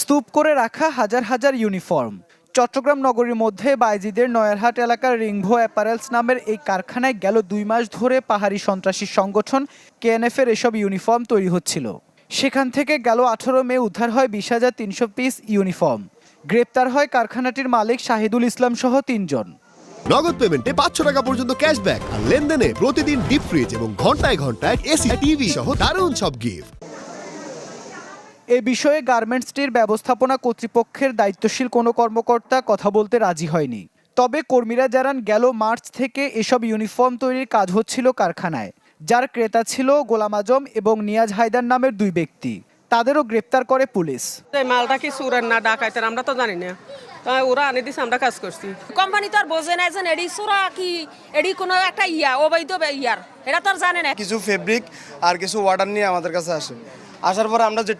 স্তূপ করে রাখা হাজার হাজার ইউনিফর্ম। চট্টগ্রাম নগরীর মধ্যে বাইজিদের নয়ারহাট এলাকার রিংভো অ্যাপারেলস নামের এই কারখানায় গেল দুই মাস ধরে পাহাড়ি সন্ত্রাসী সংগঠন কেএনএফ এর এসব ইউনিফর্ম তৈরি হচ্ছিল। সেখান থেকে গেল আঠারো মে উদ্ধার হয় বিশ হাজার তিনশো পিস ইউনিফর্ম। গ্রেপ্তার হয় কারখানাটির মালিক শাহিদুল ইসলাম সহ তিনজন। নগদ পেমেন্টে পাঁচশো টাকা পর্যন্ত ক্যাশব্যাক আর লেনদেনে প্রতিদিন ডিপ ফ্রিজ এবং ঘন্টায় ঘন্টায় এসি, টিভি সহ দারুণ সব গিফট এ বিষয়ে গার্মেন্টসটির ব্যবস্থাপনা কর্তৃপক্ষের দায়িত্বশীল কোনো কর্মকর্তা কথা বলতে রাজি হয়নি। তবে কর্মীরা জানান গেল মার্চ থেকে এসব ইউনিফর্ম তৈরির কাজ হচ্ছিল কারখানায়। যার ক্রেতা ছিল গোলাম আজম এবং নিয়াজ হায়দার নামের দুই ব্যক্তি। তাদেরও গ্রেপ্তার করে পুলিশ। এই মালটা কি সুরের না ডাকাইতের আমরা তো জানি না। ওরা আনি দিছে আমরা কাজ করছি। কোম্পানি তো আর বোঝে না যে এডি সুরা কি এডি কোনো একটা ইয়া অবৈধ ইয়ার। এটা তো আর জানে না। কিছু ফেব্রিক আর কিছু অর্ডার নিয়ে আমাদের কাছে আসে। আসার পরে আমরা যেটুকু